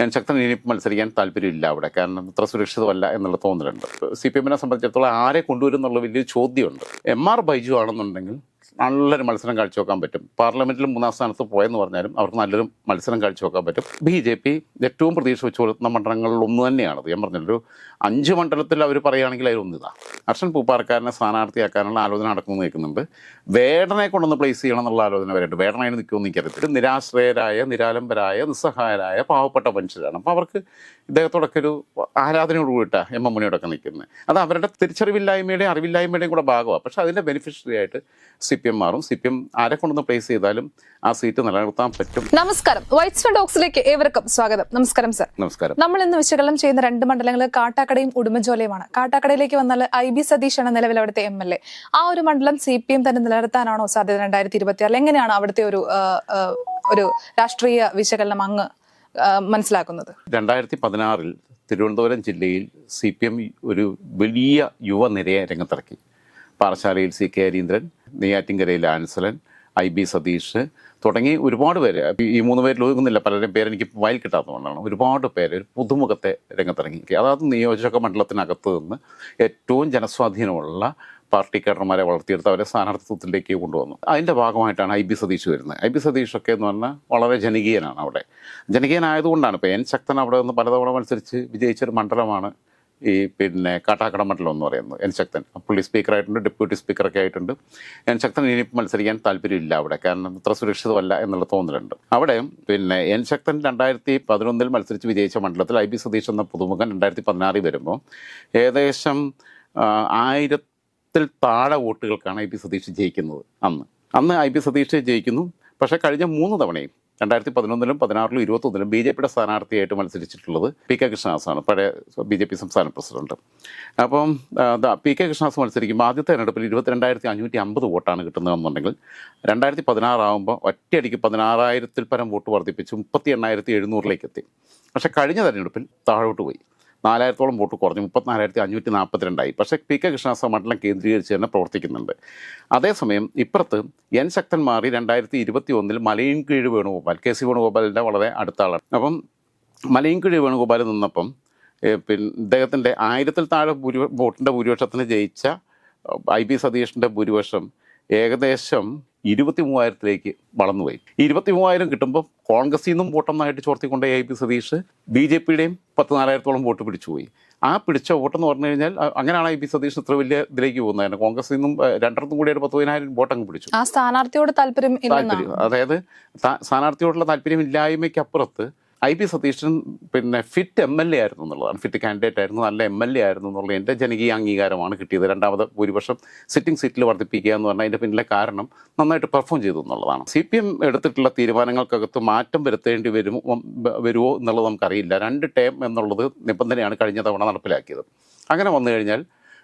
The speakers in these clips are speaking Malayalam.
ഞാൻ ശക്തൻ ഇനി മത്സരിക്കാൻ താല്പര്യമില്ല അവിടെ. കാരണം അത്ര സുരക്ഷിതമല്ല എന്നുള്ള തോന്നലുണ്ട്. സി പി എമ്മിനെ സംബന്ധിച്ചിടത്തോളം ആരെ കൊണ്ടുവരും എന്നുള്ള വലിയൊരു ചോദ്യമുണ്ട്. എം ആർ ബൈജു ആണെന്നുണ്ടെങ്കിൽ നല്ലൊരു മത്സരം കാഴ്ചവെക്കാൻ പറ്റും. പാർലമെന്റിലും മൂന്നാം സ്ഥാനത്ത് പോയെന്ന് പറഞ്ഞാലും അവർക്ക് നല്ലൊരു മത്സരം കാഴ്ചവെക്കാൻ പറ്റും. ബി ജെ പി ഏറ്റവും പ്രതീക്ഷ വെച്ച് കൊടുക്കുന്ന മണ്ഡലങ്ങളിൽ ഒന്ന് തന്നെയാണത്. ഞാൻ പറഞ്ഞൊരു അഞ്ച് മണ്ഡലത്തിൽ അവർ പറയുകയാണെങ്കിൽ അതിൽ അർഷൻ പൂപ്പാർക്കാരനെ സ്ഥാനാർത്ഥിയാക്കാനുള്ള ആലോചന നടക്കുന്നു നിൽക്കുന്നുണ്ട് വേടനെ കൊണ്ടൊന്ന് പ്ലേസ് ചെയ്യണം എന്നുള്ള ആലോചന വരെയുണ്ട്. വേടനായി നിൽക്കുമെന്ന് എനിക്കറിയത്തില്ല. നിരാശ്രയരായ നിരാലംബരായ നിസ്സഹായരായ പാവപ്പെട്ട മനുഷ്യരാണ്. അപ്പോൾ അവർക്ക് ഇദ്ദേഹത്തോടൊക്കെ ഒരു ആരാധനയോട് കൂടിയിട്ടാണ് എം എം മുനിയോടൊക്കെ നിൽക്കുന്നത്. അത് അവരുടെ തിരിച്ചറിവില്ലായ്മയുടെയും അറിവില്ലായ്മയുടെയും കൂടെ ഭാഗമാണ് പക്ഷെ അതിന്റെ ബെനിഫിഷ്യറി ആയിട്ട് സി പി എം മാറും. സി പി എം ആരെ കൊണ്ടൊന്ന് പ്ലേസ് ചെയ്താലും ആ സീറ്റ് നിലനിർത്താൻ പറ്റും. നമസ്കാരം. വൈറ്റ്സ് ഡോക്സിലേക്ക് ഏവർക്കും സ്വാഗതം. നമസ്കാരം സർ നമസ്കാരം. നമ്മൾ ഇന്ന് വിശകലനം ചെയ്യുന്ന രണ്ട് മണ്ഡലങ്ങൾ കാട്ടാക്കടയും ഉടുമ്പൻചോലയുമാണ്. കാട്ടാക്കടയിലേക്ക് വന്നാൽ ഐ ബി സതീഷാണ് നിലവിൽ അവിടുത്തെ എം എൽ എ. ആ ഒരു മണ്ഡലം സി പി എം തന്നെ നിലനിർത്താനാണോ സാധ്യത രണ്ടായിരത്തി ഇരുപത്തി ആറിൽ എങ്ങനെയാണ് അവിടുത്തെ ഒരു ഒരു രാഷ്ട്രീയ വിശകലനം അങ്ങ് മനസ്സിലാക്കുന്നത്? രണ്ടായിരത്തി പതിനാറിൽ തിരുവനന്തപുരം ജില്ലയിൽ സി പി എം ഒരു വലിയ യുവനിരയെ രംഗത്തിറക്കി. പാറശാലയിൽ സി കെ ഹരീന്ദ്രൻ നെയ്യാറ്റിൻകരയിൽ ആൻസലൻ ഐ ബി സതീഷ് തുടങ്ങി ഒരുപാട് പേര്. ഈ മൂന്ന് പേരിൽ ഒതുങ്ങുന്നില്ല പലരും പേര് എനിക്ക് വായിൽ കിട്ടാത്തതുകൊണ്ടാണ് ഒരുപാട് പേര് ഒരു പുതുമുഖത്തെ രംഗത്തിറങ്ങി. അതായത് നിയോജക മണ്ഡലത്തിനകത്ത് നിന്ന് ഏറ്റവും ജനസ്വാധീനമുള്ള പാർട്ടി കേഡർമാരെ വളർത്തിയെടുത്ത് അവരെ സ്ഥാനാർത്ഥിത്വത്തിലേക്ക് കൊണ്ടുവന്നു. അതിന്റെ ഭാഗമായിട്ടാണ് ഐ ബി സതീഷ് വരുന്നത്. ഐ ബി സതീഷൊക്കെ എന്ന് പറഞ്ഞാൽ വളരെ ജനകീയനാണ് അവിടെ. ജനകീയനായതുകൊണ്ടാണ് ഇപ്പോൾ എൻ ശക്തൻ അവിടെ നിന്ന് പലതവണ മത്സരിച്ച് വിജയിച്ചൊരു മണ്ഡലമാണ് ഈ പിന്നെ കാട്ടാക്കട മണ്ഡലം എന്ന് പറയുന്നത് എൻ ശക്തൻ. പുള്ളി സ്പീക്കറായിട്ടുണ്ട് ഡെപ്യൂട്ടി സ്പീക്കറൊക്കെ ആയിട്ടുണ്ട്. എൻ ശക്തൻ ഇനി മത്സരിക്കാൻ താല്പര്യമില്ല അവിടെ കാരണം അത്ര സുരക്ഷിതമല്ല എന്നുള്ള തോന്നലുണ്ട്. അവിടെ പിന്നെ എൻ ശക്തൻ രണ്ടായിരത്തി പതിനൊന്നിൽ മത്സരിച്ച് വിജയിച്ച മണ്ഡലത്തിൽ ഐ ബി സതീഷ് എന്ന പുതുമുഖം രണ്ടായിരത്തി പതിനാറിൽ വരുമ്പോൾ ഏകദേശം ആ, ആയിരത്തിൽ താഴെ വോട്ടുകൾക്കാണ് ഐ പി സതീഷ് ജയിക്കുന്നത് അന്ന്. അന്ന് ഐ പി സതീഷ് ജയിക്കുന്നു. പക്ഷേ കഴിഞ്ഞ മൂന്ന് തവണയും രണ്ടായിരത്തി പതിനൊന്നിലും പതിനാറിലും ഇരുപത്തൊന്നിലും ബി ജെ പിയുടെ സ്ഥാനാർത്ഥിയായിട്ട് മത്സരിച്ചിട്ടുള്ളത് പി കെ കൃഷ്ണദാസാണ് പഴയ ബി ജെ പി സംസ്ഥാന പ്രസിഡന്റ്. അപ്പം പി കെ കൃഷ്ണദാസ് മത്സരിക്കുമ്പോൾ ആദ്യത്തെ തെരഞ്ഞെടുപ്പിൽ ഇരുപത്തിരണ്ടായിരത്തി അഞ്ഞൂറ്റി അമ്പത് വോട്ടാണ് കിട്ടുന്നതെന്നുണ്ടെങ്കിൽ രണ്ടായിരത്തി പതിനാറാകുമ്പോൾ ഒറ്റയടിക്ക് പതിനാറായിരത്തിൽ പരം വോട്ട് വർദ്ധിപ്പിച്ച് മുപ്പത്തി എണ്ണായിരത്തി എഴുന്നൂറിലേക്ക് എത്തി. പക്ഷേ കഴിഞ്ഞ തെരഞ്ഞെടുപ്പിൽ താഴോട്ട് പോയി. നാലായിരത്തോളം വോട്ട് കുറഞ്ഞു. മുപ്പത്തിനാലായിരത്തി അഞ്ഞൂറ്റി നാൽപ്പത്തിരണ്ടായി പക്ഷേ പി കെ കൃഷ്ണദാസ മണ്ഡലം കേന്ദ്രീകരിച്ച് തന്നെ പ്രവർത്തിക്കുന്നുണ്ട്. അതേസമയം ഇപ്പുറത്ത് എൻ ശക്തൻ മാറി രണ്ടായിരത്തി ഇരുപത്തി ഒന്നിൽ മലയിൻ കീഴ് വേണുഗോപാൽ കെ സി വേണുഗോപാലിന്റെ വളരെ അടുത്ത ആളാണ് അപ്പം മലയിൻ കീഴ് വേണുഗോപാൽ നിന്നപ്പം പിന്നെ ഇദ്ദേഹത്തിന്റെ ആയിരത്തിൽ താഴെ ഭൂരി വോട്ടിന്റെ ഭൂരിപക്ഷത്തിന് ജയിച്ച ഐ ബി സതീഷിന്റെ ഭൂരിപക്ഷം ഏകദേശം ഇരുപത്തി മൂവായിരത്തിലേക്ക് വളർന്നുപോയി. ഇരുപത്തി മൂവായിരം കിട്ടുമ്പോൾ കോൺഗ്രസിൽ നിന്നും വോട്ടൊന്നായിട്ട് ചോർത്തിക്കൊണ്ട I P Satheesh B J പിയുടെയും പത്ത് നാലായിരത്തോളം വോട്ട് പിടിച്ചുപോയി. ആ പിടിച്ച വോട്ടെന്ന് പറഞ്ഞു കഴിഞ്ഞാൽ അങ്ങനെയാണ് ഐ പി സതീഷ് ഇത്ര വലിയ ഇതിലേക്ക് പോകുന്നത്. കോൺഗ്രസിൽ നിന്നും രണ്ടിടത്തും കൂടി ഒരു പത്ത് പതിനായിരം വോട്ട് അങ്ങ് പിടിച്ചു. ആ സ്ഥാനാർത്ഥിയോട് താല്പര്യം താല്പര്യം. അതായത് സ്ഥാനാർത്ഥിയോടുള്ള താല്പര്യം അപ്പുറത്ത് ഐ പി സതീശൻ പിന്നെ ഫിറ്റ് എം എൽ എ ആയിരുന്നു എന്നുള്ളതാണ്. ഫിറ്റ് കാൻഡിഡേറ്റ് ആയിരുന്നു. നല്ല എം എൽ എ ആയിരുന്നു എന്നുള്ള എന്റെ ജനകീയ അംഗീകാരമാണ് കിട്ടിയത്. രണ്ടാമത് ഭൂരിപക്ഷം സിറ്റിംഗ് സീറ്റിൽ വർദ്ധിപ്പിക്കുക എന്ന് പറഞ്ഞാൽ അതിന്റെ പിന്നിലെ കാരണം നന്നായിട്ട് പെർഫോം ചെയ്തു എന്നുള്ളതാണ്. സി പി എം എടുത്തിട്ടുള്ള തീരുമാനങ്ങൾക്കകത്ത് മാറ്റം വരുത്തേണ്ടി വരുമോ വരുമോ എന്നുള്ളത് നമുക്കറിയില്ല. രണ്ട് ടേം എന്നുള്ളത് നിബന്ധനയാണ് കഴിഞ്ഞ തവണ നടപ്പിലാക്കിയത്. അങ്ങനെ വന്നു കഴിഞ്ഞാൽ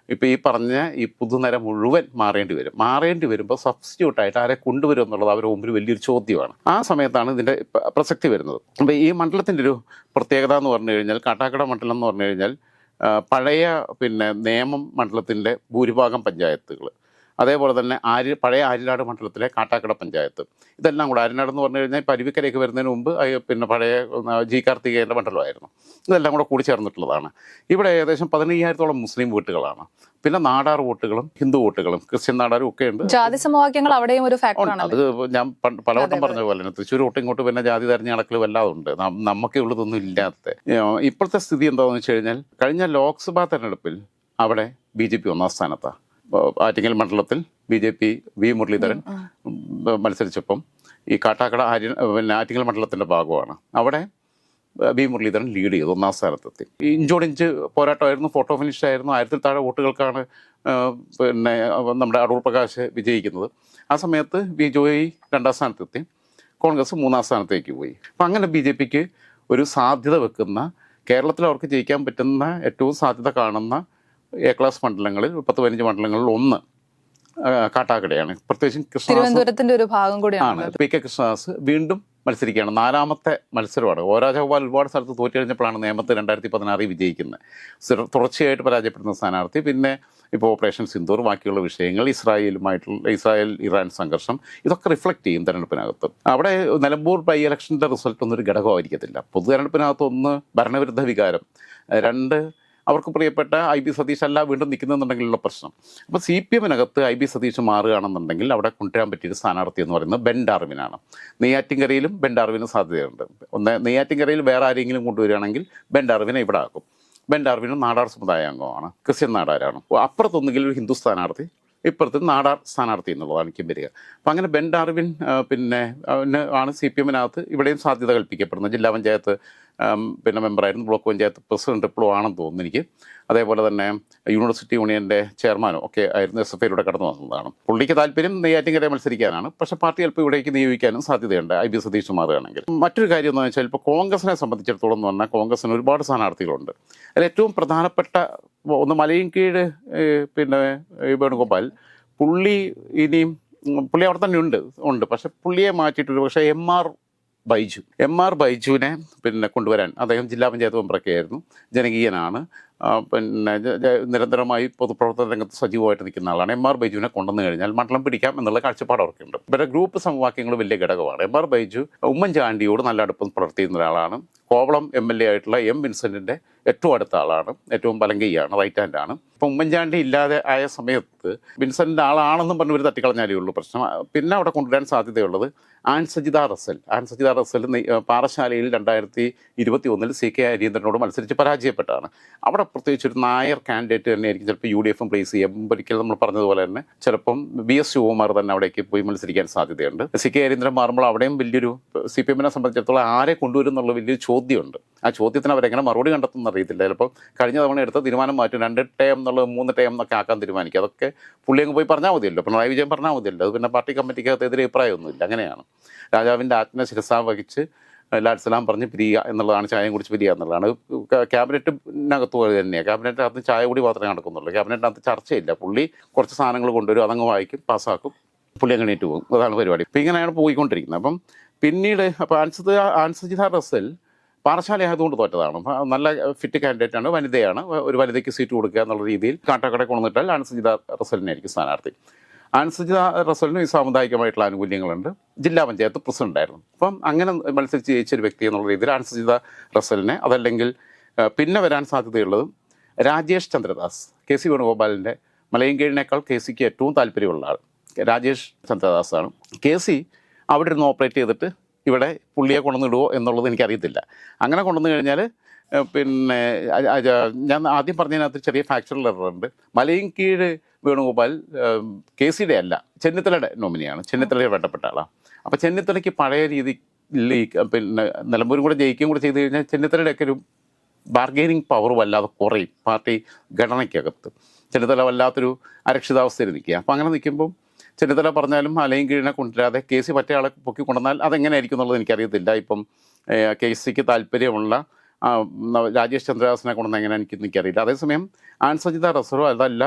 ഇപ്പോൾ ഈ പറഞ്ഞ ഈ പുതുനിര മുഴുവൻ മാറേണ്ടി വരും. മാറേണ്ടി വരുമ്പോൾ സബ്സ്റ്റിറ്റ്യൂട്ടായിട്ട് ആരെ കൊണ്ടുവരും എന്നുള്ളത് അവരുടെ മുമ്പിൽ വലിയൊരു ചോദ്യമാണ്. ആ സമയത്താണ് ഇതിന്റെ പ്രസക്തി വരുന്നത്. അപ്പോൾ ഈ മണ്ഡലത്തിന്റെ ഒരു പ്രത്യേകത എന്ന് പറഞ്ഞു കഴിഞ്ഞാൽ കാട്ടാക്കട മണ്ഡലം എന്ന് പറഞ്ഞു കഴിഞ്ഞാൽ പഴയ പിന്നെ നേമം മണ്ഡലത്തിന്റെ ഭൂരിഭാഗം പഞ്ചായത്തുകൾ അതേപോലെ തന്നെ ആര്യ പഴയ ആര്യനാട് മണ്ഡലത്തിലെ കാട്ടാക്കട പഞ്ചായത്ത്. ഇതെല്ലാം കൂടെ ആര്യനാട് എന്ന് പറഞ്ഞു കഴിഞ്ഞാൽ ഇപ്പോൾ അരുവിക്കരയ്ക്ക് വരുന്നതിന് മുമ്പ് പിന്നെ പഴയ ജി കാർത്തികേയന്റെ മണ്ഡലമായിരുന്നു. ഇതെല്ലാം കൂടെ കൂടി ചേർന്നിട്ടുള്ളതാണ്. ഇവിടെ ഏകദേശം പതിനയ്യായിരത്തോളം മുസ്ലിം വോട്ടുകളാണ്. പിന്നെ നാടാർ വോട്ടുകളും ഹിന്ദു വോട്ടുകളും ക്രിസ്ത്യൻ നാടാരും ഒക്കെ ഉണ്ട്. ജാതി സമവാക്യങ്ങൾ അവിടെയും ഒരു ഫാക്ടർ ആണ് അത് ഞാൻ പലവട്ടം പറഞ്ഞ പോലെ തന്നെ തൃശ്ശൂർ വോട്ട് ഇങ്ങോട്ട് പിന്നെ ജാതി തെരഞ്ഞ നടക്കൽ വല്ലാതുണ്ട് ഉണ്ട്. നമുക്കേ ഉള്ളതൊന്നും ഇല്ലാത്ത ഇപ്പോഴത്തെ സ്ഥിതി എന്താണെന്ന് വെച്ച് കഴിഞ്ഞാൽ കഴിഞ്ഞ ലോക്സഭാ തെരഞ്ഞെടുപ്പിൽ അവിടെ ബി ജെ പി ഒന്നാം സ്ഥാനത്താണ് ആറ്റിങ്ങൽ മണ്ഡലത്തിൽ B J P V Muraleedharan മത്സരിച്ചപ്പം ഈ കാട്ടാക്കട ആര്യ പിന്നെ ആറ്റിങ്ങൽ മണ്ഡലത്തിന്റെ ഭാഗമാണ്. അവിടെ ബി മുരളീധരൻ ലീഡ് ചെയ്തു ഒന്നാം സ്ഥാനത്തെത്തി. ഇഞ്ചോടിഞ്ച് പോരാട്ടമായിരുന്നു ഫോട്ടോ ഫിനിഷ് ആയിരുന്നു ആയിരത്തിൽ താഴെ വോട്ടുകൾക്കാണ് പിന്നെ നമ്മുടെ അടൂർ പ്രകാശ് വിജയിക്കുന്നത്. ആ സമയത്ത് ബി ജോയി രണ്ടാം സ്ഥാനത്തെത്തി കോൺഗ്രസ് മൂന്നാം സ്ഥാനത്തേക്ക് പോയി. അപ്പം അങ്ങനെ ബി ജെ പിക്ക് ഒരു സാധ്യത വെക്കുന്ന കേരളത്തിൽ അവർക്ക് ജയിക്കാൻ പറ്റുന്ന ഏറ്റവും സാധ്യത കാണുന്ന എ ക്ലാസ് മണ്ഡലങ്ങളിൽ പത്ത് പതിനഞ്ച് മണ്ഡലങ്ങളിൽ ഒന്ന് കാട്ടാക്കടയാണ്. പ്രത്യേകിച്ചും കൃഷ്ണദാസ് ഒരു ഭാഗം കൂടിയാണ് പി കെ കൃഷ്ണദാസ് വീണ്ടും മത്സരിക്കുകയാണ്. നാലാമത്തെ മത്സരമാണ്. ഓ രാജഗോപാൽ ഒരുപാട് സ്ഥലത്ത് തോറ്റു കഴിഞ്ഞപ്പോഴാണ് നേമത്ത് രണ്ടായിരത്തി പതിനാറിൽ വിജയിക്കുന്നത് തുടർച്ചയായിട്ട് പരാജയപ്പെടുന്ന സ്ഥാനാർത്ഥി. പിന്നെ ഇപ്പോൾ ഓപ്പറേഷൻ സിന്ദൂർ ബാക്കിയുള്ള വിഷയങ്ങൾ ഇസ്രായേലുമായിട്ടുള്ള ഇസ്രായേൽ ഇറാൻ സംഘർഷം ഇതൊക്കെ റിഫ്ലക്റ്റ് ചെയ്യും തെരഞ്ഞെടുപ്പിനകത്ത്. അവിടെ നിലമ്പൂർ ബൈ ഇലക്ഷന്റെ റിസൾട്ട് ഒന്നും ഒരു ഘടകമായിരിക്കത്തില്ല. പൊതു തെരഞ്ഞെടുപ്പിനകത്ത് ഒന്ന് ഭരണവിരുദ്ധ വികാരം രണ്ട് അവർക്ക് പ്രിയപ്പെട്ട ഐ ബി സതീഷ് അല്ല വീണ്ടും നിൽക്കുന്നുണ്ടെങ്കിലുള്ള പ്രശ്നം. അപ്പോൾ സി പി എമ്മിനകത്ത് ഐ ബി സതീഷ് മാറുകയാണെന്നുണ്ടെങ്കിൽ അവിടെ കൊണ്ടുവരാൻ പറ്റിയൊരു സ്ഥാനാർത്ഥി എന്ന് പറയുന്നത് ബെൻഡാർവിനാണ് നെയ്യാറ്റിൻകരയിലും ബെൻ ഡാർവിന് സാധ്യതയുണ്ട്. ഒന്ന് നെയ്യാറ്റിൻകരയിൽ വേറെ ആരെങ്കിലും കൊണ്ടുവരികയാണെങ്കിൽ ബെൻഡാർവിനെ ഇവിടെ ആക്കും. ബെൻ ഡാർവിനും നാടാർ സമുദായ അംഗമാണ്. ക്രിസ്ത്യൻ നാടാരാണ്. അപ്പുറത്തൊന്നുകിൽ ഒരു ഹിന്ദു സ്ഥാനാർത്ഥി ഇപ്പുറത്ത് നാടാർ സ്ഥാനാർത്ഥി എന്നുള്ളതാണ് എനിക്കും വരിക. അപ്പം അങ്ങനെ ബെൻഡാർവിൻ പിന്നെ ആണ് സി പി എമ്മിനകത്ത് ഇവിടെയും സാധ്യത കൽപ്പിക്കപ്പെടുന്നത്. ജില്ലാ പഞ്ചായത്ത് പിന്നെ മെമ്പറായിരുന്നു ബ്ലോക്ക് പഞ്ചായത്ത് പ്രസിഡന്റ് ഇപ്പോഴും ആണെന്ന് തോന്നുന്നു എനിക്ക്. അതേപോലെ തന്നെ യൂണിവേഴ്സിറ്റി യൂണിയന്റെ ചെയർമാനോ ഒക്കെ ആയിരുന്നു എസ് എഫ് ഐയിലൂടെ കടന്നു വന്നതാണ്. പുള്ളിക്ക് താല്പര്യം നെയ്യാറ്റിൻകര മത്സരിക്കാനാണ്. പക്ഷേ പാർട്ടി അല്പം ഇവിടേക്ക് നിയോഗിക്കാനും സാധ്യതയുണ്ട്. ഐ ബി സതീഷ് മാറുകയാണെങ്കിൽ മറ്റൊരു കാര്യം എന്ന് വെച്ചാൽ ഇപ്പോൾ കോൺഗ്രസിനെ സംബന്ധിച്ചിടത്തോളം എന്ന് പറഞ്ഞാൽ കോൺഗ്രസിന് ഒരുപാട് സ്ഥാനാർത്ഥികളുണ്ട്. അതിൽ ഏറ്റവും പ്രധാനപ്പെട്ട ഒന്ന് മലയും കീഴ് പിന്നെ വേണുഗോപാൽ. പുള്ളി ഇനിയും പുള്ളി അവിടെ തന്നെ ഉണ്ട് ഉണ്ട്. പക്ഷെ പുള്ളിയെ മാറ്റിയിട്ടൊരു പക്ഷേ M R Baiju. M R ബൈജുവിനെ പിന്നെ കൊണ്ടുവരാൻ അദ്ദേഹം ജില്ലാ പഞ്ചായത്ത് മെമ്പറൊക്കെ ആയിരുന്നു. ജനകീയനാണ്. പിന്നെ നിരന്തരമായി പൊതുപ്രവർത്തന രംഗത്ത് സജീവമായിട്ട് നിൽക്കുന്ന ആളാണ്. എം ആർ ബൈജുവിനെ കൊണ്ടുവന്നു കഴിഞ്ഞാൽ മണ്ഡലം പിടിക്കാം എന്നുള്ള കാഴ്ചപ്പാട് അവർക്കുണ്ട്. ഇവരുടെ ഗ്രൂപ്പ് സമവാക്യങ്ങൾ വലിയ ഘടകമാണ്. എം ആർ ബൈജു ഉമ്മൻചാണ്ടിയോട് നല്ല അടുപ്പം പ്രവർത്തിക്കുന്ന ഒരാളാണ്. കോവളം എം എൽ എ ആയിട്ടുള്ള എം വിൻസെന്റിന്റെ ഏറ്റവും അടുത്ത ആളാണ്. ഏറ്റവും ബലങ്കയ്യാണ് റൈറ്റ് ഹാൻഡാണ് ഇപ്പം ഉമ്മൻചാണ്ടി ഇല്ലാതെ ആയ സമയത്ത് വിൻസെന്റിന്റെ ആളാണെന്നും പറഞ്ഞ് ഒരു തട്ടിക്കളഞ്ഞാലേ ഉള്ളൂ പ്രശ്നം. പിന്നെ അവിടെ കൊണ്ടുവരാൻ സാധ്യതയുള്ളത് an Sajitha Russell. An Sajitha Russell പാറശാലയിൽ രണ്ടായിരത്തി ഇരുപത്തി ഒന്നിൽ സി കെ ഹരീന്ദ്രനോട് മത്സരിച്ച് പരാജയപ്പെട്ടാണ്. അവിടെ പ്രത്യേകിച്ച് ഒരു നായർ കാൻഡിഡേറ്റ് തന്നെ ആയിരിക്കും ചിലപ്പോൾ യു ഡി എഫും പ്ലേസ് ചെയ്യാം. ഒരിക്കൽ നമ്മൾ പറഞ്ഞതുപോലെ തന്നെ ചിലപ്പം ബി എസ് ശിവകുമാർ തന്നെ അവിടേക്ക് പോയി മത്സരിക്കാൻ സാധ്യതയുണ്ട്. സി കെ ഹരീന്ദ്രൻ മാറുമ്പോൾ അവിടെയും വലിയൊരു സി പി എമ്മിനെ സംബന്ധിച്ചിടത്തോളം ആരെ കൊണ്ടുവരും എന്നുള്ള വലിയൊരു ചോദ്യമുണ്ട്. ആ ചോദ്യത്തിന് അവരെങ്ങനെ മറുപടി കണ്ടെത്തുന്ന അറിയത്തില്ല ചിലപ്പോൾ കഴിഞ്ഞ തവണ എടുത്ത തീരുമാനം മാറ്റും. രണ്ട് ടേം എന്നുള്ളത് മൂന്ന് ടേം എന്നൊക്കെ ആക്കാൻ തീരുമാനിക്കും. അതൊക്കെ പുള്ളി അങ്ങ് പോയി പറഞ്ഞാൽ മതിയല്ലോ. പിണറായി വിജയൻ പറഞ്ഞാൽ മതിയല്ലോ. അത് പിന്നെ പാർട്ടി കമ്മിറ്റിക്കകത്ത് എതിരെ അഭിപ്രായമൊന്നുമില്ല. അങ്ങനെയാണ്. രാജാവിന്റെ ആത്മ വഹിച്ച് ലാൽസലാം പറഞ്ഞ് പിരിയുക എന്നുള്ളതാണ് ചായയും കുടിച്ച് പിരിയുക എന്നുള്ളതാണ്. ക്യാബിനറ്റിനകത്ത് പോലെ തന്നെയാണ് ക്യാബിനറ്റിനകത്ത് ചായ കൂടി മാത്രമേ നടക്കുന്നുള്ളൂ. ക്യാബിനറ്റിനകത്ത് ചർച്ചയില്ല. പുള്ളി കുറച്ച് സാധനങ്ങൾ കൊണ്ടുവരും അതങ്ങ് വായിക്കും പാസ്സാക്കും പുള്ളി അങ്ങനെ പോകും. അതാണ് പരിപാടി. അപ്പം ഇങ്ങനെയാണ് പോയിക്കൊണ്ടിരിക്കുന്നത്. അപ്പം പിന്നീട് അപ്പോൾ ആൻസജിത ആൻസജിത റസൽ പാറശാല ആയതുകൊണ്ട് തോറ്റതാണ് നല്ല ഫിറ്റ് കാൻഡിഡേറ്റ് ആണ് വനിതയാണ്. ഒരു വനിതയ്ക്ക് സീറ്റ് കൊടുക്കുക എന്നുള്ള രീതിയിൽ കാട്ടാക്കട കൊണ്ടുവന്നിട്ടാൽ ആൻസജിത റസലിനായിരിക്കും സ്ഥാനാർത്ഥി. ആൻസജിത റസലിനും ഈ സാമുദായികമായിട്ടുള്ള ആനുകൂല്യങ്ങളുണ്ട്. ജില്ലാ പഞ്ചായത്ത് പ്രസിഡന്റായിരുന്നു അപ്പം അങ്ങനെ മത്സരിച്ച് ജയിച്ച ഒരു വ്യക്തി എന്നുള്ള രീതിയിൽ അനുസരിച്ച റസലിനെ അതല്ലെങ്കിൽ പിന്നെ വരാൻ സാധ്യതയുള്ളതും രാജേഷ് ചന്ദ്രദാസ് കെ സി വേണുഗോപാലിന്റെ മലയങ്കീഴിനേക്കാൾ കെ സിക്ക് ഏറ്റവും താല്പര്യമുള്ള ആൾ രാജേഷ് ചന്ദ്രദാസാണ്. കെ സി അവിടെ ഇരുന്ന് ഓപ്പറേറ്റ് ചെയ്തിട്ട് ഇവിടെ പുള്ളിയെ കൊണ്ടുവന്നിടുവോ എന്നുള്ളത് എനിക്കറിയത്തില്ല. അങ്ങനെ കൊണ്ടുവന്നു കഴിഞ്ഞാൽ പിന്നെ ഞാൻ ആദ്യം പറഞ്ഞതിനകത്ത് ചെറിയ ഫാക്ച്വൽ എറർ ഉണ്ട്. മലയും കീഴ് വേണുഗോപാൽ കെ സിയുടെ അല്ല ചെന്നിത്തലയുടെ നോമിനിയാണ് ചെന്നിത്തലയുടെ വേണ്ടപ്പെട്ട ആളാണ് അപ്പോൾ ചെന്നിത്തലയ്ക്ക് പഴയ രീതി പിന്നെ നിലമ്പൂരും കൂടെ ജയിക്കുകയും കൂടെ ചെയ്ത് കഴിഞ്ഞാൽ ചെന്നിത്തലയുടെയൊക്കെ ഒരു ബാർഗെയിനിങ് പവർ വല്ലാതെ കുറയും പാർട്ടി ഘടനയ്ക്കകത്ത്. ചെന്നിത്തല വല്ലാത്തൊരു അരക്ഷിതാവസ്ഥയിൽ നിൽക്കുക അപ്പം അങ്ങനെ നിൽക്കുമ്പം ചെന്നിത്തല പറഞ്ഞാലും അലയും കീഴിനെ കൊണ്ടുവരാതെ കെ സി മറ്റേ ആളെ പൊക്കി കൊണ്ടുവന്നാൽ അതെങ്ങനെയായിരിക്കും എന്നുള്ളത് എനിക്കറിയത്തില്ല. ഇപ്പം കെ സിക്ക് താല്പര്യമുള്ള രാജേഷ് ചന്ദ്രദാസിനെ കൊണ്ടുവന്ന എങ്ങനെ എനിക്ക് എനിക്കറിയില്ല. അതേസമയം ആൻസജിത റസറോ അതല്ല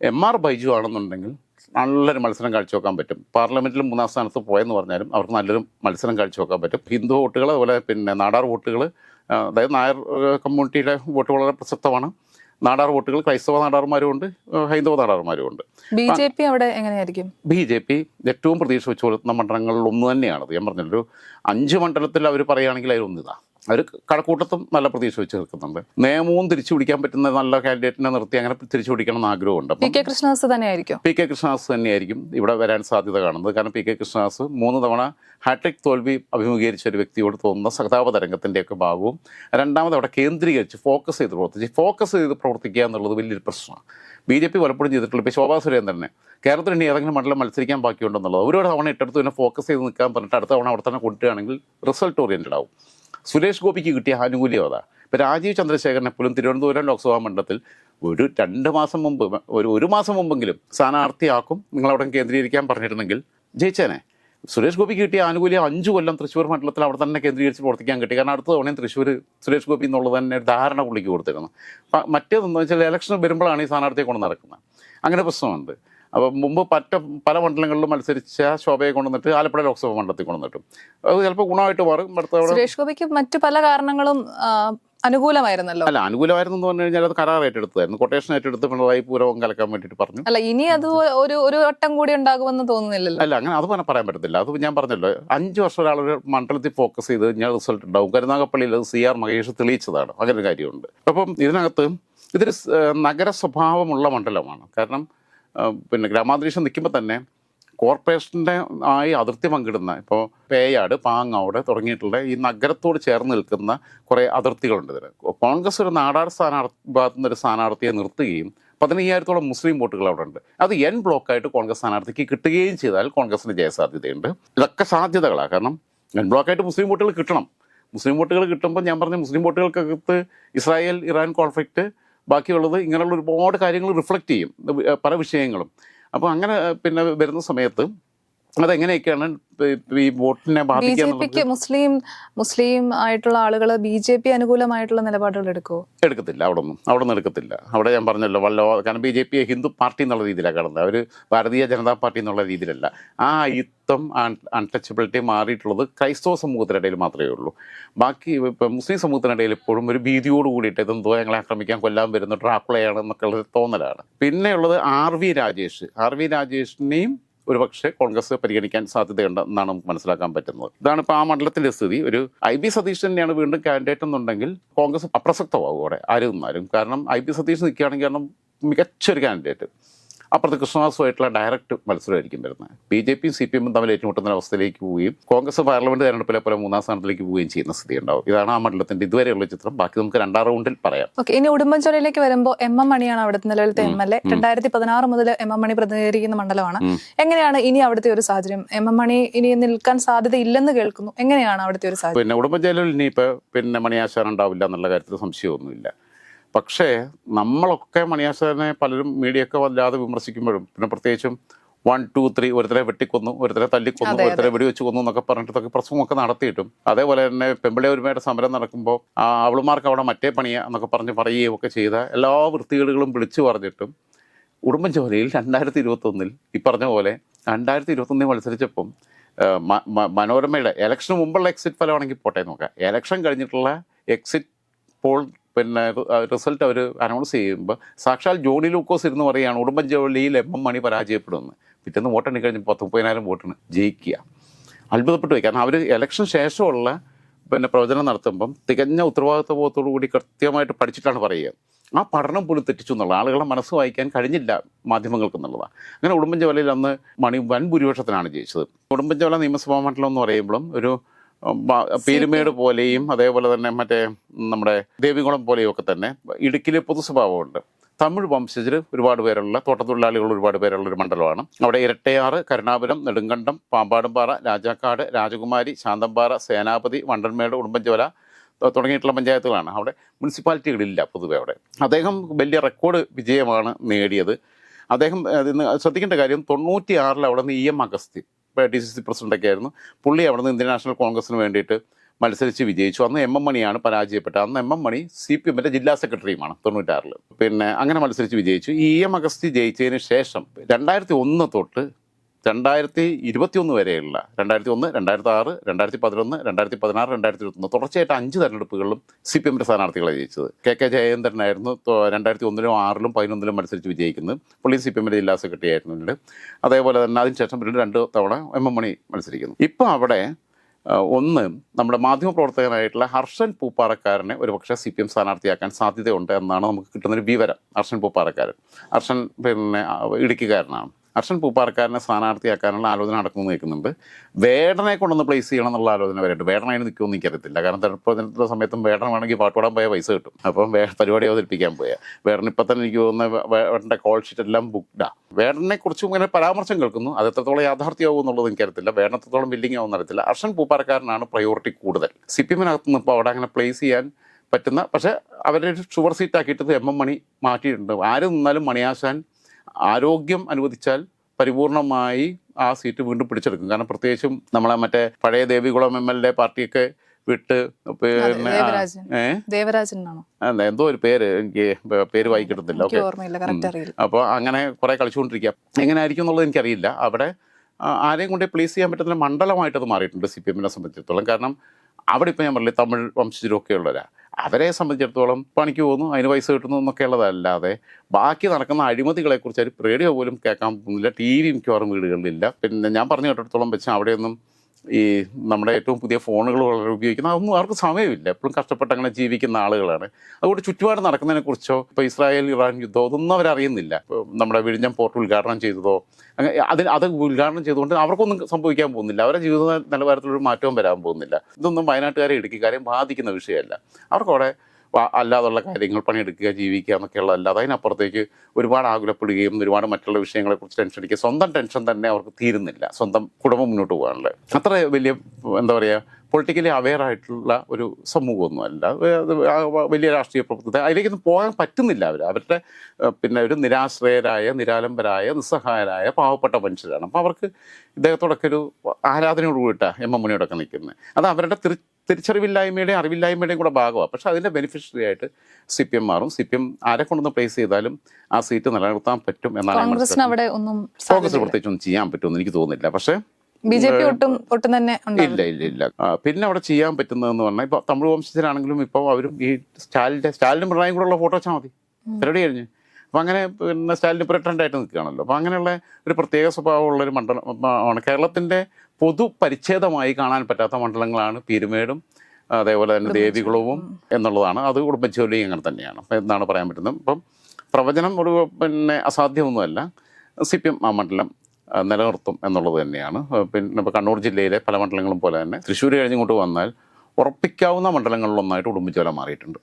എം ആർ ബൈജു ആണെന്നുണ്ടെങ്കിൽ നല്ലൊരു മത്സരം കാഴ്ചവെക്കാൻ പറ്റും. പാർലമെന്റിൽ മൂന്നാം സ്ഥാനത്ത് പോയെന്ന് പറഞ്ഞാലും അവർക്ക് നല്ലൊരു മത്സരം കാഴ്ചവെക്കാൻ പറ്റും. ഹിന്ദു വോട്ടുകൾ അതുപോലെ പിന്നെ നാടാർ വോട്ടുകൾ അതായത് നായർ കമ്മ്യൂണിറ്റിയുടെ വോട്ട് വളരെ പ്രസക്തമാണ്. നാടാർ വോട്ടുകൾ ക്രൈസ്തവ നാടാർമാരും ഉണ്ട് ഹൈന്ദവ നാടാർമാരും ഉണ്ട്. ബി ജെ പി അവിടെ എങ്ങനെയായിരിക്കും? ബി ജെ പി ഏറ്റവും പ്രതീക്ഷ വെച്ച് കൊടുക്കുന്ന മണ്ഡലങ്ങളിൽ ഒന്ന് തന്നെയാണ് ഞാൻ പറഞ്ഞൊരു അഞ്ച് മണ്ഡലത്തിൽ അവർ പറയുകയാണെങ്കിൽ അതിലൊന്നിതാ അവർ കടക്കൂട്ടത്തും നല്ല പ്രതീക്ഷ വെച്ച് നിൽക്കുന്നുണ്ട്. നിയമവും തിരിച്ചു പിടിക്കാൻ പറ്റുന്ന നല്ല കാൻഡിഡേറ്റിനെ നിർത്തി അങ്ങനെ തിരിച്ചു പിടിക്കണം എന്ന് ആഗ്രഹമുണ്ട്. പി കെ കൃഷ്ണദാസ് തന്നെയായിരിക്കും. പി കെ കൃഷ്ണദാസ് തന്നെയായിരിക്കും ഇവിടെ വരാൻ സാധ്യത കാണുന്നത്. കാരണം പി കെ കൃഷ്ണദാസ് മൂന്ന് തവണ ഹാട്രിക് തോൽവി അഭിമുഖീകരിച്ച ഒരു വ്യക്തിയോട് തോന്നുന്ന സഹതാപ തരംഗത്തിന്റെയൊക്കെ ഭാഗവും രണ്ടാമത് അവിടെ കേന്ദ്രീകരിച്ച് ഫോക്കസ് ചെയ്ത് പ്രവർത്തിച്ച് ഫോക്കസ് ചെയ്ത് പ്രവർത്തിക്കുക എന്നുള്ളത് വലിയൊരു പ്രശ്നമാണ്. ബി ജെ പി പലപ്പോഴും ചെയ്തിട്ടുള്ള ഇപ്പോൾ ശോഭാ സുരേന്ദ്രനെ കേരളത്തിൽ ഇനി ഏതെങ്കിലും മണ്ഡലം മത്സരിക്കാൻ ബാക്കിയുണ്ടെന്നുള്ളത്. ഒരു തവണ ഇട്ടെടുത്ത് തന്നെ ഫോക്കസ് ചെയ്ത് നിൽക്കാൻ പറഞ്ഞിട്ട് അടുത്ത തവണ അവിടെ തന്നെ കൊണ്ടുവരികയാണെങ്കിൽ റിസൾട്ട് ഓറിയന്റഡ് ആവും. സുരേഷ് ഗോപിക്ക് കിട്ടിയ ആനുകൂല്യം അതാ. ഇപ്പോൾ രാജീവ് ചന്ദ്രശേഖരനെ പോലും തിരുവനന്തപുരം ലോക്സഭാ മണ്ഡലത്തിൽ ഒരു രണ്ട് മാസം മുമ്പ് ഒരു ഒരു മാസം മുമ്പെങ്കിലും സ്ഥാനാർത്ഥിയാക്കും നിങ്ങളവിടെ കേന്ദ്രീകരിക്കാൻ പറഞ്ഞിരുന്നെങ്കിൽ ജയിച്ചേനെ. സുരേഷ് ഗോപിക്ക് കിട്ടിയ ആനുകൂല്യം അഞ്ച് കൊല്ലം തൃശ്ശൂർ മണ്ഡലത്തിൽ അവിടെ തന്നെ കേന്ദ്രീകരിച്ച് പ്രവർത്തിക്കാൻ കിട്ടി. കാരണം അടുത്ത തവണയും തൃശ്ശൂർ സുരേഷ് ഗോപി എന്നുള്ളത് തന്നെ ഒരു ധാരണ പുള്ളിക്ക് കൊടുത്തിരുന്നു. മറ്റേതെന്ന് വെച്ചാൽ ഇലക്ഷൻ വരുമ്പോഴാണ് ഈ സ്ഥാനാർത്ഥിയെ കൊണ്ട് നടക്കുന്നത്. അങ്ങനെ പ്രശ്നമുണ്ട്. അപ്പം മുമ്പ് പറ്റ പല മണ്ഡലങ്ങളിലും മത്സരിച്ച ശോഭയെ കൊണ്ടുവന്നിട്ട് ആലപ്പുഴ ലോക്സഭ മണ്ഡലത്തിൽ കൊണ്ടുവന്നിട്ടും. അത് ചിലപ്പോൾ ഗുണമായിട്ട് മാറും. അടുത്ത തവണ സുരേഷ് ഗോപിക്ക് മറ്റു പല കാരണങ്ങളും അനുകൂലമായിരുന്നല്ലോ. അല്ല അനുകൂലമായിരുന്നു എന്ന് പറഞ്ഞു കഴിഞ്ഞാൽ അത് കരാർ ഏറ്റെടുത്തായിരുന്നു കൊട്ടേഷൻ ഏറ്റെടുത്ത് പിണറായി പൂരവും കലക്കാൻ വേണ്ടിയിട്ട് പറഞ്ഞു. അല്ല ഇനി അത് ഒരു ഒരു വട്ടം കൂടി ഉണ്ടാകുമെന്ന് തോന്നുന്നില്ലല്ലോ. അല്ല അങ്ങനെ അത് പറയാൻ പറ്റത്തില്ല. അത് ഞാൻ പറഞ്ഞല്ലോ അഞ്ച് വർഷം ഒരാൾ ഒരു മണ്ഡലത്തിൽ ഫോക്കസ് ചെയ്ത് കഴിഞ്ഞാൽ റിസൾട്ട് ഉണ്ടാവും. കരുനാഗപ്പള്ളിയിൽ അത് സി ആർ മഹേഷ് തെളിയിച്ചതാണ്. അങ്ങനെ ഒരു കാര്യമുണ്ട്. അപ്പം ഇതിനകത്ത് ഇതൊരു നഗര സ്വഭാവമുള്ള മണ്ഡലമാണ്. കാരണം പിന്നെ ഗ്രാമാന്തരീക്ഷം നിൽക്കുമ്പോൾ തന്നെ കോർപ്പറേഷന്റെ ആയി അതിർത്തി പങ്കിടുന്ന ഇപ്പോൾ പേയാട് പാങ്ങാവോട് തുടങ്ങിയിട്ടുള്ള ഈ നഗരത്തോട് ചേർന്ന് നിൽക്കുന്ന കുറേ അതിർത്തികളുണ്ട് ഇതിന് കോൺഗ്രസ് ഒരു നാടാർ സ്ഥാനാർത്ഥി ഭാഗത്തു ഒരു സ്ഥാനാർത്ഥിയെ നിർത്തുകയും പതിനയ്യായിരത്തോളം മുസ്ലിം വോട്ടുകൾ അവിടെ ഉണ്ട്. അത് എൻ ബ്ലോക്കായിട്ട് കോൺഗ്രസ് സ്ഥാനാർത്ഥിക്ക് കിട്ടുകയും ചെയ്താൽ കോൺഗ്രസിന് ജയസാധ്യതയുണ്ട്. ഇതൊക്കെ സാധ്യതകളാണ്. കാരണം എൻ ബ്ലോക്കായിട്ട് മുസ്ലിം വോട്ടുകൾ കിട്ടണം. മുസ്ലിം വോട്ടുകൾ കിട്ടുമ്പോൾ ഞാൻ പറഞ്ഞ മുസ്ലിം വോട്ടുകൾക്കകത്ത് ഇസ്രായേൽ ഇറാൻ കോൺഫ്ലിക്റ്റ് ബാക്കിയുള്ളത് ഇങ്ങനെയുള്ള ഒരുപാട് കാര്യങ്ങൾ റിഫ്ലക്റ്റ് ചെയ്യും. പല വിഷയങ്ങളും. അപ്പോൾ അങ്ങനെ പിന്നെ വരുന്ന സമയത്ത് അതെങ്ങനെയൊക്കെയാണ് ഈ വോട്ടിനെ ബി ജെ പിക്ക് മുസ്ലിം മുസ്ലിം ആയിട്ടുള്ള ആളുകൾ ബി ജെ പി അനുകൂലമായിട്ടുള്ള നിലപാടുകൾ എടുക്കുമോ എടുക്കത്തില്ല അവിടെ ഒന്നും അവിടെ നിന്ന് എടുക്കത്തില്ല. അവിടെ ഞാൻ പറഞ്ഞല്ലോ വല്ല കാരണം B J P Hindu party എന്നുള്ള രീതിയിലാണ് കിടന്നത് അവർ ഭാരതീയ ജനതാ പാർട്ടി എന്നുള്ള രീതിയിലല്ല. ആ അയിത്തം അൺടച്ചബിലിറ്റി മാറിയിട്ടുള്ളത് ക്രൈസ്തവ സമൂഹത്തിനിടയിൽ മാത്രമേ ഉള്ളൂ. ബാക്കി ഇപ്പം മുസ്ലിം സമൂഹത്തിനിടയിൽ ഇപ്പോഴും ഒരു ഭീതിയോട് കൂടിയിട്ട് ഇതെന്തോ ഞങ്ങളെ ആക്രമിക്കാൻ കൊല്ലാൻ വരുന്ന ഡ്രാക്കുളയാണ് എന്നൊക്കെ ഉള്ള തോന്നലാണ്. പിന്നെയുള്ളത് R V Rajesh. R V രാജേഷിനെയും ഒരുപക്ഷെ കോൺഗ്രസ് പരിഗണിക്കാൻ സാധ്യതയുണ്ട് എന്നാണ് നമുക്ക് മനസ്സിലാക്കാൻ പറ്റുന്നത്. ഇതാണ് ഇപ്പോൾ ആ മണ്ഡലത്തിന്റെ സ്ഥിതി. ഒരു ഐ ബി സതീഷ് തന്നെയാണ് വീണ്ടും കാൻഡിഡേറ്റ് എന്നുണ്ടെങ്കിൽ കോൺഗ്രസ് അപ്രസക്തമാകും അവിടെ. ആരും നിന്നാലും. കാരണം ഐ ബി സതീഷ് നിൽക്കുകയാണെങ്കിൽ കാരണം മികച്ചൊരു കാൻഡിഡേറ്റ് അപ്പുറത്ത് കൃഷ്ണദാസുമായിട്ടുള്ള ഡയറക്റ്റ് മത്സരമായിരിക്കും വരുന്നത്. ബി ജെ പിയും സി പി എമ്മും തമ്മിൽ ഏറ്റുമുട്ടുന്ന അവസ്ഥയിലേക്ക് പോവുകയും കോൺഗ്രസ് പാർലമെന്റ് തെരഞ്ഞെടുപ്പിലെ പോലെ മൂന്നാം സ്ഥാനത്തിലേക്ക് പോവുകയും ചെയ്യുന്ന സ്ഥിതി ഉണ്ടാവും. ഇതാണ് ആ മണ്ഡലത്തിന്റെ ഇതുവരെയുള്ള ചിത്രം. ബാക്കി നമുക്ക് രണ്ടാം റൗണ്ടിൽ പറയാം. ഓക്കെ ഇനി ഉടുമ്പൻചോലയിലേക്ക് വരുമ്പോൾ എം എം മണിയാണ് അവിടുത്തെ നിലവിലത്തെ എം എൽ എ. രണ്ടായിരത്തി പതിനാറ് മുതൽ എം എം മണി പ്രതിനിധീകരിക്കുന്ന മണ്ഡലമാണ്. എങ്ങനെയാണ് ഇനി അവിടുത്തെ ഒരു സാഹചര്യം? എം എം മണി ഇനി നിൽക്കാൻ സാധ്യത ഇല്ലെന്ന് കേൾക്കുന്നു. എങ്ങനെയാണ് അവിടുത്തെ ഒരു സാഹചര്യം? പിന്നെ ഉടുമ്പൻചോലയിൽ ഇനിയിപ്പോൾ പിന്നെ മണിയാശാൻ ഉണ്ടാവില്ല എന്നുള്ള കാര്യത്തിൽ സംശയമൊന്നുമില്ല. പക്ഷേ നമ്മളൊക്കെ മണിയാശാനെ പലരും മീഡിയയൊക്കെ വല്ലാതെ വിമർശിക്കുമ്പോഴും പിന്നെ പ്രത്യേകിച്ചും വൺ ടു ത്രീ ഒരുത്തരെ വെട്ടിക്കൊന്നു ഒരുത്തരെ തല്ലിക്കൊന്നു ഒരുത്തരെ വെടിവെച്ച് കൊന്നു എന്നൊക്കെ പറഞ്ഞിട്ടൊക്കെ പ്രസവമൊക്കെ നടത്തിയിട്ടും. അതേപോലെ തന്നെ പെമ്പിളെ ഒരുമയുടെ സമരം നടക്കുമ്പോൾ ആ അവളുമാർക്ക് അവിടെ മറ്റേ പണിയാ എന്നൊക്കെ പറഞ്ഞ് പറയുകയും ഒക്കെ ചെയ്ത എല്ലാ വൃത്തികേടുകളും വിളിച്ചു പറഞ്ഞിട്ടും ഉടുമ്പൻചോലയിൽ രണ്ടായിരത്തി ഇരുപത്തൊന്നിൽ ഈ പറഞ്ഞ പോലെ രണ്ടായിരത്തി ഇരുപത്തൊന്നിൽ മത്സരിച്ചപ്പം മനോരമയുടെ ഇലക്ഷന് മുമ്പുള്ള എക്സിറ്റ് ഫലമാണെങ്കിൽ പോട്ടെ നോക്കാം. ഇലക്ഷൻ കഴിഞ്ഞിട്ടുള്ള എക്സിറ്റ് പോൾ പിന്നെ റിസൾട്ട് അവർ അനൗൺസ് ചെയ്യുമ്പോൾ സാക്ഷാൽ ജോണി ലൂക്കോസ് ഇരുന്ന് പറയുകയാണ് ഉടുമ്പൻചോലിയിൽ എം എം മണി പരാജയപ്പെടുമെന്ന് പിറ്റേന്ന് വോട്ടെണ്ണി കഴിഞ്ഞ് പത്ത് മുപ്പതിനായിരം വോട്ടിന് ജയിക്കുക. അത്ഭുതപ്പെട്ടു പോയി. കാരണം അവർ ഇലക്ഷൻ ശേഷമുള്ള പിന്നെ പ്രവചനം നടത്തുമ്പം തികഞ്ഞ ഉത്തരവാദിത്വ ബോധത്തോടു കൂടി കൃത്യമായിട്ട് പഠിച്ചിട്ടാണ് പറയുക. ആ പഠനം പോലും തെറ്റിച്ചു എന്നുള്ള ആളുകളെ മനസ്സ് വായിക്കാൻ കഴിഞ്ഞില്ല മാധ്യമങ്ങൾക്ക് എന്നുള്ളതാണ്. അങ്ങനെ ഉടുമ്പൻചോലയിൽ അന്ന് മണി വൻ ഭൂരിപക്ഷത്തിനാണ് ജയിച്ചത്. ഉടുമ്പൻചോല നിയമസഭാ മണ്ഡലം എന്ന് പറയുമ്പോഴും ഒരു പീരുമേട് പോലെയും അതേപോലെ തന്നെ മറ്റേ നമ്മുടെ ദേവികുളം പോലെയും ഒക്കെ തന്നെ ഇടുക്കിയിലെ പൊതു സ്വഭാവമുണ്ട് തമിഴ് വംശജര് ഒരുപാട് പേരുള്ള തോട്ടത്തൊഴിലാളികൾ ഒരുപാട് പേരുള്ള ഒരു മണ്ഡലമാണ്. അവിടെ ഇരട്ടയാറ് കരുണാപുരം നെടുങ്കണ്ടം പാമ്പാടുംപാറ രാജാക്കാട് രാജകുമാരി ശാന്തമ്പാറ സേനാപതി വണ്ടൻമേട് ഉടുമ്പൻചോല തുടങ്ങിയിട്ടുള്ള പഞ്ചായത്തുകളാണ്. അവിടെ മുനിസിപ്പാലിറ്റികളില്ല പൊതുവെ അവിടെ. അദ്ദേഹം വലിയ റെക്കോർഡ് വിജയമാണ് നേടിയത്. അദ്ദേഹം ശ്രദ്ധിക്കേണ്ട കാര്യം തൊണ്ണൂറ്റി ആറിൽ അവിടെ നിന്ന് E M Agasthi D C C പ്രസിഡന്റൊക്കെ ആയിരുന്നു പുള്ളി അവിടെ നിന്ന് ഇന്ത്യൻ നാഷണൽ കോൺഗ്രസിന് വേണ്ടിയിട്ട് മത്സരിച്ച് വിജയിച്ചു. അന്ന് എം എം മണിയാണ് പരാജയപ്പെട്ടത്. അന്ന് M M Mani C P എമ്മിന്റെ ജില്ലാ സെക്രട്ടറിയുമാണ് തൊണ്ണൂറ്റാറിൽ പിന്നെ അങ്ങനെ മത്സരിച്ച് വിജയിച്ചു. ഇ എം അഗസ്തി ജയിച്ചതിന് ശേഷം രണ്ടായിരത്തി ഒന്ന് തൊട്ട് രണ്ടായിരത്തി ഇരുപത്തിയൊന്ന് വരെയുള്ള രണ്ടായിരത്തി ഒന്ന് രണ്ടായിരത്തി ആറ് രണ്ടായിരത്തി പതിനൊന്ന് രണ്ടായിരത്തി പതിനാറ് രണ്ടായിരത്തി ഇരുപത്തൊന്ന് തുടർച്ചയായിട്ട് അഞ്ച് തെരഞ്ഞെടുപ്പുകളിലും സി പി എമ്മിന്റെ സ്ഥാനാർത്ഥികളെ ജയിച്ചത്. കെ കെ ജയേന്ദ്രനായിരുന്നു രണ്ടായിരത്തി ഒന്നിലും ആറിലും പതിനൊന്നിലും മത്സരിച്ച് വിജയിക്കുന്നത്. പുള്ളി സി പി എമ്മിന്റെ ജില്ലാ സെക്രട്ടറി ആയിരുന്നുണ്ട്. അതേപോലെ തന്നെ അതിനുശേഷം പിന്നെ രണ്ട് തവണ എം എം മണി മത്സരിക്കുന്നു. ഇപ്പോൾ അവിടെ ഒന്ന് നമ്മുടെ മാധ്യമപ്രവർത്തകനായിട്ടുള്ള ഹർഷൻ പൂപ്പാറക്കാരനെ ഒരുപക്ഷെ സി പി എം സ്ഥാനാർത്ഥിയാക്കാൻ സാധ്യതയുണ്ട് എന്നാണ് നമുക്ക് കിട്ടുന്നൊരു വിവരം. ഹർഷൻ പൂപ്പാറക്കാരൻ. ഹർഷൻ പിന്നെ ഇടുക്കിക്കാരനാണ്. ഹർഷൻ പൂപ്പാർക്കാരനെ സ്ഥാനാർത്ഥിയാക്കാനുള്ള ആലോചന നടക്കുമെന്ന് കേൾക്കുന്നുണ്ട്. വേടനെ കൊണ്ടൊന്ന് പ്ലേസ് ചെയ്യണം എന്നുള്ള ആലോചന വരെയുണ്ട്. അതിന് നിൽക്കുമെന്ന് എനിക്കറിയത്തില്ല. കാരണം തെരഞ്ഞെടുപ്പ് സമയത്തും വേടൻ വേണമെങ്കിൽ പാട്ടുപാടാൻ പോയാൽ പൈസ കിട്ടും. അപ്പം വേ പരിപാടി അവതരിപ്പിക്കാൻ പോയാൽ വേടൻ ഇപ്പം തന്നെ എനിക്ക് തോന്നുന്ന വേടന്റെ കോൾ ഷീറ്റ് എല്ലാം ബുക്ക്ഡാ വേടനെ കുറിച്ചും ഇങ്ങനെ പരാമർശം കേൾക്കുന്നു. അത് എത്രത്തോളം യാഥാർത്ഥ്യമാവും എന്നുള്ളത് എനിക്കറിയത്തില്ല. എത്രത്തോളം ബില്ലിംഗ് ആവും അറിയത്തില്ല അർഷൻ പൂപ്പാർക്കാരനാണ് പ്രയോറിറ്റി കൂടുതൽ. സി പി എമ്മിനകത്ത് നിന്ന് ഇപ്പോൾ അവിടെ അങ്ങനെ പ്ലേസ് ചെയ്യാൻ പറ്റുന്ന പക്ഷേ അവരുടെ ഷുഗർ സീറ്റ് ആക്കിയിട്ട് എം എം മണി മാറ്റിയിട്ടുണ്ട്. ആര് നിന്നാലും മണിയാശാൻ ആരോഗ്യം അനുവദിച്ചാൽ പരിപൂർണമായി ആ സീറ്റ് വീണ്ടും പിടിച്ചെടുക്കും. കാരണം പ്രത്യേകിച്ചും നമ്മളെ മറ്റേ പഴയ ദേവികുളം എം എൽ എ പാർട്ടിയൊക്കെ വിട്ട് പിന്നെ എന്തോ ഒരു പേര് എനിക്ക് പേര് വായിക്കിട്ടുന്നില്ല എനിക്ക് ഓക്കെ. അപ്പോൾ അങ്ങനെ കുറെ കളിച്ചുകൊണ്ടിരിക്കുക എങ്ങനെ ആയിരിക്കും എന്നുള്ളത് എനിക്കറിയില്ല. അവിടെ ആരെയും കൊണ്ട് പ്ലേസ് ചെയ്യാൻ പറ്റുന്ന മണ്ഡലമായിട്ട് അത് മാറിയിട്ടുണ്ട് സി പി എമ്മിനെ സംബന്ധിച്ചിടത്തോളം. കാരണം അവിടെ ഇപ്പം ഞാൻ പറഞ്ഞില്ലേ തമിഴ് വംശജരൊക്കെ ഉള്ളവരാ അവരെ സംബന്ധിച്ചിടത്തോളം പണിക്ക് പോകുന്നു അതിന് പൈസ കിട്ടുന്നു എന്നൊക്കെ ഉള്ളതല്ലാതെ ബാക്കി നടക്കുന്ന അഴിമതികളെക്കുറിച്ച് അവർ റേഡിയോ പോലും കേൾക്കാൻ പോകുന്നില്ല. ടി വി മിക്കവാറും വീടുകളിലില്ല. പിന്നെ ഞാൻ പറഞ്ഞു കേട്ടിടത്തോളം വെച്ചാൽ അവിടെയൊന്നും ഈ നമ്മുടെ ഏറ്റവും പുതിയ ഫോണുകൾ വളരെ ഉപയോഗിക്കുന്ന അതൊന്നും അവർക്ക് സമയമില്ല. എപ്പോഴും കഷ്ടപ്പെട്ട് അങ്ങനെ ജീവിക്കുന്ന ആളുകളാണ്. അതുകൊണ്ട് ചുറ്റുപാട് നടക്കുന്നതിനെ കുറിച്ചോ ഇപ്പോൾ ഇസ്രായേൽ ഇറാൻ യുദ്ധമോ അതൊന്നും അവരറിയുന്നില്ല. നമ്മുടെ വിഴിഞ്ഞം പോർട്ട് ഉദ്ഘാടനം ചെയ്തതോ അങ്ങനെ അതിന് അത് ഉദ്ഘാടനം ചെയ്തുകൊണ്ട് അവർക്കൊന്നും സംഭവിക്കാൻ പോകുന്നില്ല. അവരുടെ ജീവിത നിലവാരത്തിലൊരു മാറ്റവും വരാൻ പോകുന്നില്ല. ഇതൊന്നും വയനാട്ടുകാരെ ഇടുക്കിക്കാരെയും ബാധിക്കുന്ന വിഷയമല്ല. അവർക്കവിടെ അല്ലാതുള്ള കാര്യങ്ങൾ പണിയെടുക്കുക ജീവിക്കുക എന്നൊക്കെയുള്ള അല്ലാതെ അതിനപ്പുറത്തേക്ക് ഒരുപാട് ആകുലപ്പെടുകയും ഒരുപാട് മറ്റുള്ള വിഷയങ്ങളെക്കുറിച്ച് ടെൻഷൻ അടിക്കുക. സ്വന്തം ടെൻഷൻ തന്നെ അവർക്ക് തീരുന്നില്ല. സ്വന്തം കുടുംബം മുന്നോട്ട് പോകാനുള്ള അത്ര വലിയ എന്താ പറയുക പൊളിറ്റിക്കലി അവെയർ ആയിട്ടുള്ള ഒരു സമൂഹമൊന്നും അല്ല വലിയ രാഷ്ട്രീയ പ്രവർത്തനം അതിലേക്കൊന്നും പോകാൻ പറ്റുന്നില്ല അവർ അവരുടെ പിന്നെ ഒരു നിരാശ്രയരായ നിരാലംബരായ നിസ്സഹായരായ പാവപ്പെട്ട മനുഷ്യരാണ്. അപ്പോൾ അവർക്ക് ഇദ്ദേഹത്തോടൊക്കെ ഒരു ആരാധനയോട് കൂടിയിട്ടാണ് എം എം മണിയോടൊക്കെ നിൽക്കുന്നത്. അത് അവരുടെ തിരി തിരിച്ചറിവില്ലായ്മയുടെയും അറിവില്ലായ്മയുടെയും കൂടെ ഭാഗമാണ് പക്ഷേ അതിന്റെ ബെനിഫിഷ്യറി ആയിട്ട് സി പി എം മാറും. സി പി എം ആരെ കൊണ്ടൊന്ന് പ്ലേസ് ചെയ്താലും ആ സീറ്റ് നിലനിർത്താൻ പറ്റും എന്നാണ് കോൺഗ്രസിന് അവിടെ ഒന്നും കോൺഗ്രസ് പ്രത്യേകിച്ച് ഒന്നും ചെയ്യാൻ പറ്റുമെന്ന് എനിക്ക് തോന്നുന്നില്ല. പക്ഷേ ബി ജെ പി ഒട്ടും ഒട്ടും തന്നെ ഇല്ല ഇല്ല ഇല്ല. പിന്നെ അവിടെ ചെയ്യാൻ പറ്റുന്നതെന്ന് പറഞ്ഞാൽ ഇപ്പോൾ തമിഴ് വംശജരാണെങ്കിലും ഇപ്പോൾ അവരും ഈ സ്റ്റാലിന്റെ സ്റ്റാലിനും പിണറായും കൂടെ ഉള്ള ഫോട്ടോ വെച്ചാൽ മതി. പരിപാടി കഴിഞ്ഞ്. അപ്പം അങ്ങനെ പിന്നെ സ്റ്റാലിന് ഇപ്പോൾ ട്രെൻഡായിട്ട് നിൽക്കുകയാണല്ലോ. അപ്പം അങ്ങനെയുള്ള ഒരു പ്രത്യേക സ്വഭാവമുള്ള ഒരു മണ്ഡലം ആണ്. കേരളത്തിന്റെ പൊതു പരിച്ഛേദമായി കാണാൻ പറ്റാത്ത മണ്ഡലങ്ങളാണ് പീരുമേടും അതേപോലെ തന്നെ ദേവികുളവും എന്നുള്ളതാണ്. അത് കുടുംബജോലി അങ്ങനെ തന്നെയാണ്. അപ്പം എന്താണ് പറയാൻ പറ്റുന്നത്? ഇപ്പം പ്രവചനം ഒരു പിന്നെ അസാധ്യമൊന്നുമല്ല. സി പി എം ആ മണ്ഡലം നിലനിർത്തും എന്നുള്ളത് തന്നെയാണ്. പിന്നെ ഇപ്പോൾ കണ്ണൂർ ജില്ലയിലെ പല മണ്ഡലങ്ങളും പോലെ തന്നെ തൃശ്ശൂർ കഴിഞ്ഞിങ്ങോട്ട് വന്നാൽ ഉറപ്പിക്കാവുന്ന മണ്ഡലങ്ങളിലൊന്നായിട്ട് കുടുംബജോല മാറിയിട്ടുണ്ട്.